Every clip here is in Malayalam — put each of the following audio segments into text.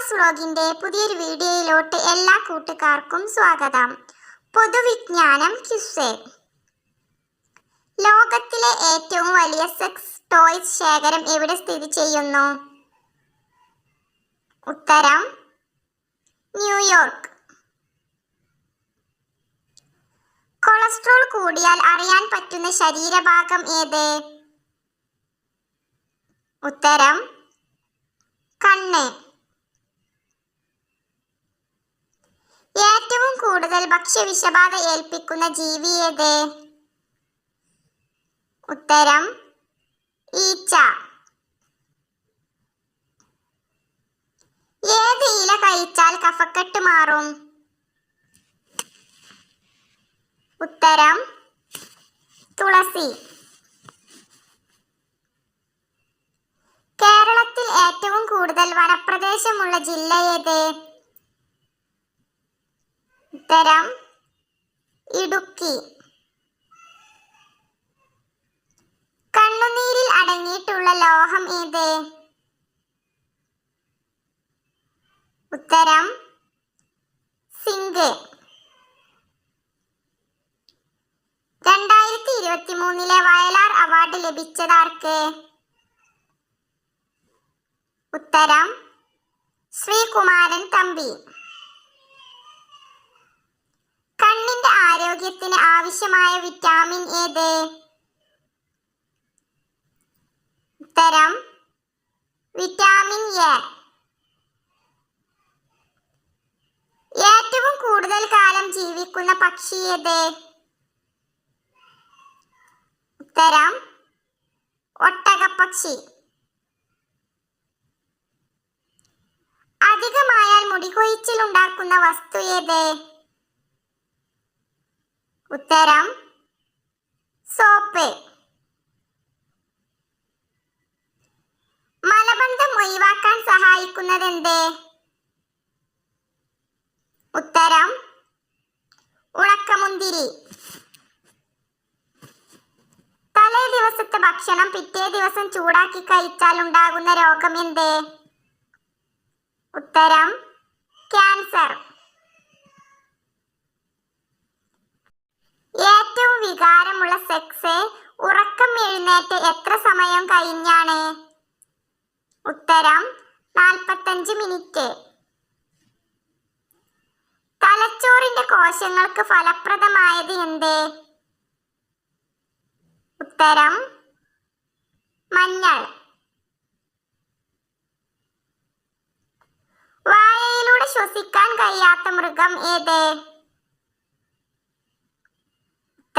ആമാസ് വ്ലോഗിന്റെ പുതിയൊരു വീഡിയോയിലോട്ട് എല്ലാ കൂട്ടുകാർക്കും സ്വാഗതം. പൊതുവിജ്ഞാനം ക്യുസേ ലോകത്തിലെ ഏറ്റവും വലിയ സെക്സ് ടോയ്സ് ശേഖരം എവിടെ സ്ഥിതി ചെയ്യുന്നു? ഉത്തരം ന്യൂയോർക്ക്. കൊളസ്ട്രോൾ കൂടിയാൽ അറിയാൻ പറ്റുന്ന ശരീരഭാഗം ഏത്? ഉത്തരം കണ്ണ്. ഏറ്റവും കൂടുതൽ ഭക്ഷ്യവിഷബാധ ഏൽപ്പിക്കുന്ന ജീവി ഏത്? ഉത്തരം ഈച്ച. ഏത് ഇല കഴിച്ചാൽ കഫക്കെട്ട് മാറും? ഉത്തരം തുളസി. കേരളത്തിൽ ഏറ്റവും കൂടുതൽ വനപ്രദേശമുള്ള ജില്ല ഏത്? ഉത്തരം ഇടുക്കി. കണ്ണുനീരിൽ അടങ്ങിയിട്ടുള്ള ലോഹം ഏത്? ഉത്തരം സിങ്ക്. രണ്ടായിരത്തി ഇരുപത്തി മൂന്നിലെ വയലാർ അവാർഡ് ലഭിച്ചതാർക്ക്? ഉത്തരം ശ്രീകുമാരൻ തമ്പി. കണ്ണിന്റെ ആരോഗ്യത്തിന് ആവശ്യമായ വിറ്റാമിൻ ഏത്? ഉത്തരം വിറ്റാമിൻ എ. ഏറ്റവും കൂടുതൽ കാലം ജീവിക്കുന്ന പക്ഷി ഏത്? ഉത്തരം ഒട്ടകപ്പക്ഷി. അധികമായാൽ മുടികൊഴിച്ചിൽ ഉണ്ടാക്കുന്ന വസ്തു ഏത്? ഉത്തരം സോപ്പ്. മലബന്ധം ഒഴിവാക്കാൻ സഹായിക്കുന്നത് എന്ത് ഉത്തരം ഉണക്കമുന്തിരി. തലേ ദിവസത്തെ ഭക്ഷണം പിറ്റേ ദിവസം ചൂടാക്കി കഴിച്ചാൽ ഉണ്ടാകുന്ന രോഗം എന്ത്? ഉത്തരം ക്യാൻസർ. ഏറ്റവും വികാരമുള്ള സെക്സ് ഉറക്കം എഴുന്നേറ്റ് എത്ര സമയം കഴിഞ്ഞാണ്? ഉത്തരം നാൽപ്പത്തഞ്ച് മിനിറ്റ്. തലച്ചോറിന്റെ കോശങ്ങൾക്ക് ഫലപ്രദമായത് എന്ത്? ഉത്തരം മഞ്ഞൾ. വായയിലൂടെ ശ്വസിക്കാൻ കഴിയാത്ത മൃഗം ഏത്?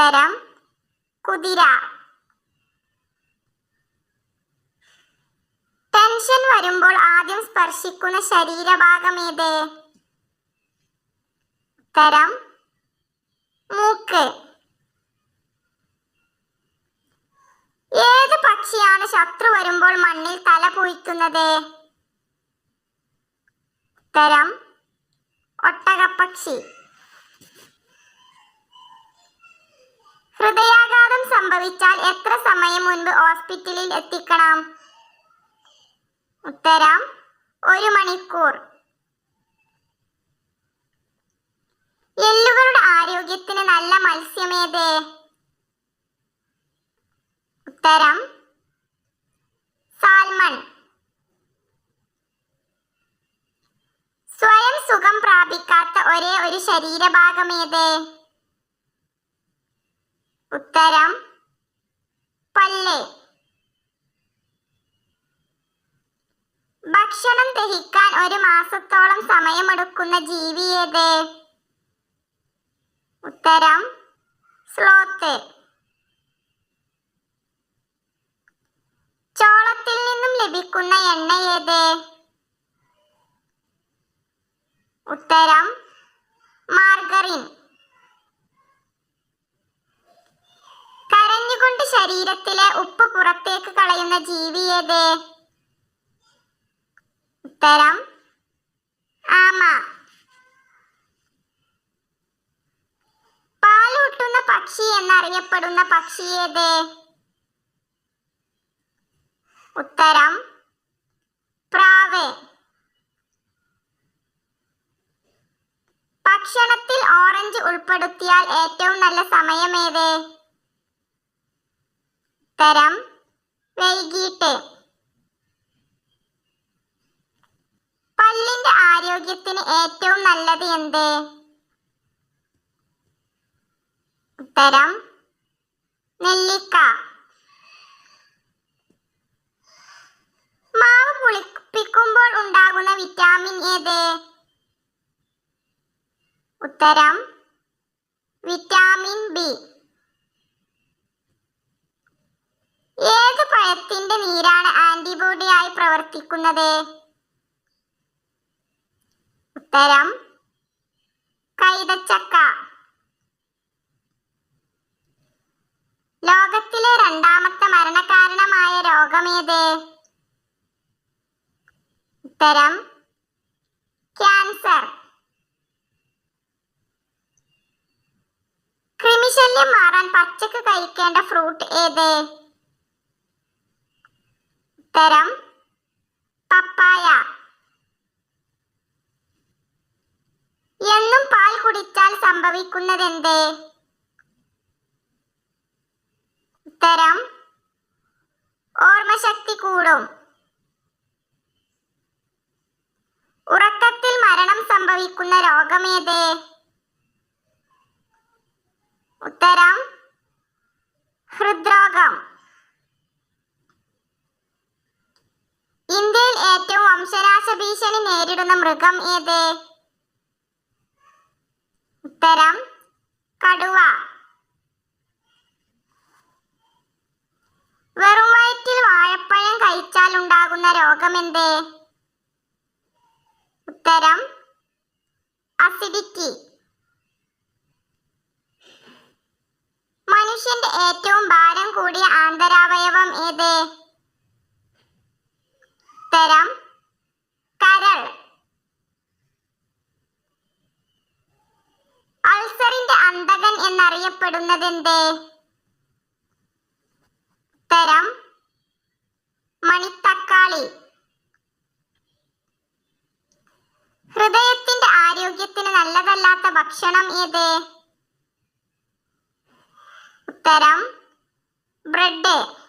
ഉത്തരം കുതിര. ടെൻഷൻ വരുമ്പോൾ ആദ്യം സ്പർശിക്കുന്ന ശരീരഭാഗം ഏത്? ഉത്തരം മൂക്ക്. ഏത് പക്ഷിയാണ് ശത്രു വരുമ്പോൾ മണ്ണിൽ തല പൂയിക്കുന്നത് ഉത്തരം ഒട്ടകപ്പക്ഷി. സംഭവിച്ചാൽ എത്ര സമയം മുൻപ് ഹോസ്പിറ്റലിൽ എത്തിക്കണം? ഉത്തരം ഒരു മണിക്കൂർ. എല്ലുകളുടെ ആരോഗ്യത്തിന് നല്ല മത്സ്യമേത്. ഉത്തരം സാൽമൺ. സ്വയം സുഖം പ്രാപിക്കാത്ത ഒരേ ഒരു ശരീരഭാഗമേത്. ഉത്തരം പല്ല്. ഭക്ഷണം ദഹിക്കാൻ ഒരു മാസത്തോളം സമയമെടുക്കുന്ന ജീവി ഏത്? ഉത്തരം സ്ലോത്ത്. ചോളത്തിൽ നിന്നും ലഭിക്കുന്ന എണ്ണ ഏത്? ഉത്തരം മാർഗറിൻ. കൊണ്ട് ശരീരത്തിലെ ഉപ്പ് പുറത്തേക്ക് കളയുന്ന ജീവി ഏത്? ഉത്തരം ആമ. പാലൂട്ടുന്ന പക്ഷി എന്നറിയപ്പെടുന്ന പക്ഷി ഏത്? ഉത്തരം പ്രാവ്. ഭക്ഷണത്തിൽ ഓറഞ്ച് ഉൾപ്പെടുത്തിയാൽ ഏറ്റവും നല്ല സമയമേത് ഏത്? ഉത്തരം വൈകിട്ട്. പല്ലിന്റെ ആരോഗ്യത്തിന് ഏറ്റവും നല്ലത് എന്ത്? ഉത്തരം നെല്ലിക്ക. മാവ് പുളിപ്പിക്കുമ്പോൾ ഉണ്ടാകുന്ന വിറ്റാമിൻ ഏത്? ഉത്തരം വിറ്റാമിൻ ബി ഏത് പഴത്തിന്റെ നീരാണ് ആന്റിബോഡിയായി പ്രവർത്തിക്കുന്നത്. ഉത്തരം കൈതച്ചക്ക. ലോകത്തിലെ രണ്ടാമത്തെ മരണകാരണമായ രോഗമേത്? ഉത്തരം ക്യാൻസർ. കൃമിശല്യം മാറാൻ പച്ചക്ക് കഴിക്കേണ്ട ഫ്രൂട്ട് ഏത്? ഉത്തരം പപ്പായ. എന്നും പാൽ കുടിച്ചാൽ സംഭവിക്കുന്നത് സംഭവിക്കുന്നതെന്ത്? ഉത്തരം ഓർമ്മശക്തി കൂടും. ഉറക്കത്തിൽ മരണം സംഭവിക്കുന്ന രോഗമേത്? ഉത്തരം ഹൃദ്രോഗം. ഇന്ത്യയിൽ ഏറ്റവും വംശനാശ ഭീഷണി നേരിടുന്ന മൃഗം ഏത്? ഉത്തരം കടുവ. വെറും വയറ്റിൽ വാഴപ്പഴം കഴിച്ചാൽ ഉണ്ടാകുന്ന രോഗമെന്ത് ഉത്തരം അസിഡിറ്റി മനുഷ്യന്റെ ഏറ്റവും ഭാരം കൂടിയ ആന്തരാവയവം ഏത്? ഉത്തരം കരൾ. അൾസറിന്റെ അന്തകൻ എന്നറിയപ്പെടുന്നത് എന്നറിയപ്പെടുന്നതെന്ത്? തരം മണിത്തക്കാളി. ഹൃദയത്തിന്റെ ആരോഗ്യത്തിന് നല്ലതല്ലാത്ത ഭക്ഷണം ഏത്? ഉത്തരം ബ്രെഡ്.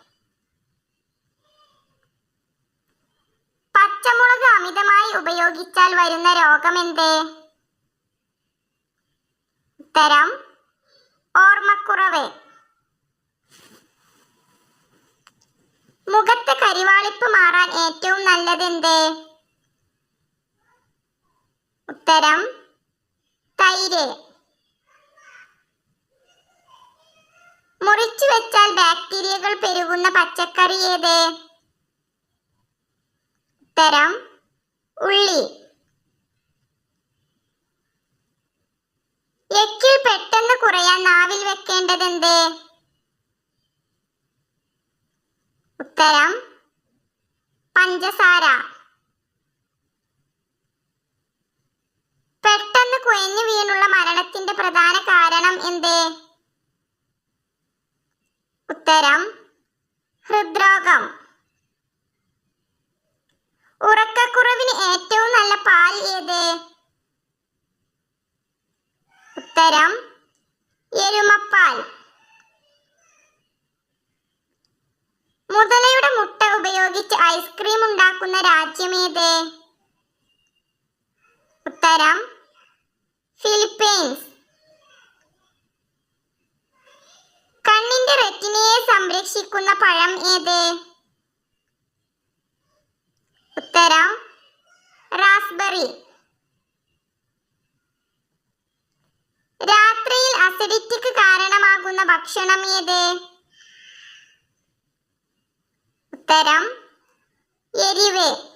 പച്ചമുളക് അമിതമായി ഉപയോഗിച്ചാൽ വരുന്ന രോഗമെന്ത്? ഉത്തരം ഓർമ്മക്കുറവ്. മുഖത്ത് കരിവാളിപ്പ് മാറാൻ ഏറ്റവും നല്ലത് എന്ത് ഉത്തരം തൈര്. മുറിച്ചു വെച്ചാൽ ബാക്ടീരിയകൾ പെരുകുന്ന പച്ചക്കറി ഏത്? ഉത്തരം ഉള്ളി. എക്കിൽ പെട്ടെന്ന് കുറയാൻ നാവിൽ വെക്കേണ്ടത് എന്ത് ഉത്തരം പഞ്ചസാര. പെട്ടെന്ന് കുഴഞ്ഞു വീണുള്ള മരണത്തിന്റെ പ്രധാന കാരണം എന്ത്? ഉത്തരം ഹൃദ്രോഗം ഉറക്കക്കുറവിന് ഏറ്റവും നല്ല പാൽ ഏത് ഉത്തരം എരുമപ്പാൽ മുതലയുടെ മുട്ട ഉപയോഗിച്ച് ഐസ്ക്രീം ഉണ്ടാക്കുന്ന രാജ്യമേത് ഉത്തരം ഫിലിപ്പീൻസ്. കണ്ണിന്റെ റെറ്റിനയെ സംരക്ഷിക്കുന്ന പഴം ഏത്? ഉത്തരം റാസ്ബെറി. രാത്രിയിൽ അസിഡിറ്റിക്ക് കാരണമാകുന്ന ഭക്ഷണം ഏത്? ഉത്തരം എരിവ്.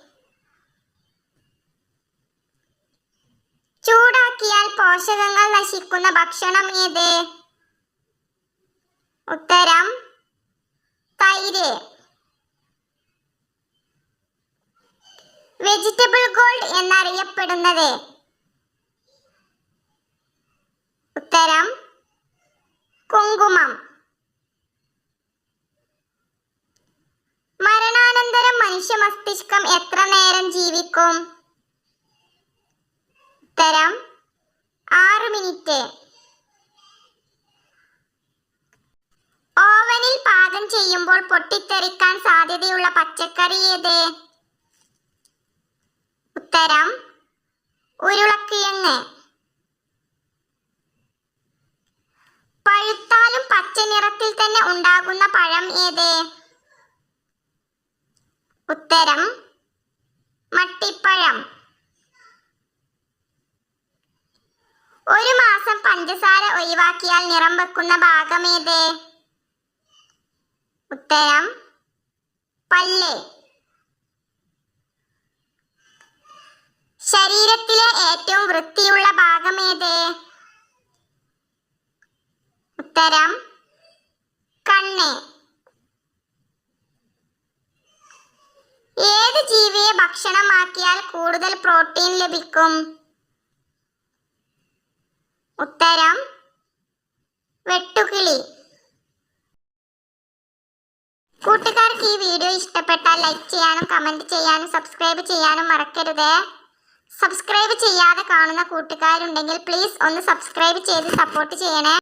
ചൂടാക്കിയാൽ പോഷകങ്ങൾ നശിക്കുന്ന ഭക്ഷണം ഏത്? ഉത്തരം തൈര്. വെജിറ്റബിൾ ഗോൾഡ് എന്നറിയപ്പെടുന്നത്. ഉത്തരം കുങ്കുമം. മരണാനന്തരം മനുഷ്യ മസ്തിഷ്കം എത്ര നേരം ജീവിക്കും? ഉത്തരം ആറ് മിനിറ്റ്. ഓവനിൽ പാകം ചെയ്യുമ്പോൾ പൊട്ടിത്തെറിക്കാൻ സാധ്യതയുള്ള പച്ചക്കറി ഏത്? ഉത്തരം ഉരുളക്കിഴങ്ങ് പഴുത്താലും പച്ച നിറത്തിൽ തന്നെ ഉണ്ടാകുന്ന പഴം ഏത്? ഉത്തരം മട്ടിപ്പഴം. ഒരു മാസം പഞ്ചസാര ഒഴിവാക്കിയാൽ നിറം വെക്കുന്ന ഭാഗം ഏത് ഉത്തരം പല്ല്. ശരീരത്തിലെ ഏറ്റവും വൃത്തിയുള്ള ഭാഗം ഏത് ഉത്തരം കണ്ണ്. ഏത് ജീവിയെ ഭക്ഷണമാക്കിയാൽ കൂടുതൽ പ്രോട്ടീൻ ലഭിക്കും? ഉത്തരം വെട്ടുകിളി കൂട്ടുകാർക്ക് ഈ വീഡിയോ ഇഷ്ടപ്പെട്ടാൽ ലൈക്ക് ചെയ്യാനും കമന്റ് ചെയ്യാനും സബ്സ്ക്രൈബ് ചെയ്യാനും മറക്കരുത്. സബ്സ്ക്രൈബ് ചെയ്യാതെ കാണുന്ന കൂട്ടുകാരുണ്ടെങ്കിൽ പ്ലീസ് ഒന്ന് സബ്സ്ക്രൈബ് ചെയ്ത് സപ്പോർട്ട് ചെയ്യണേ.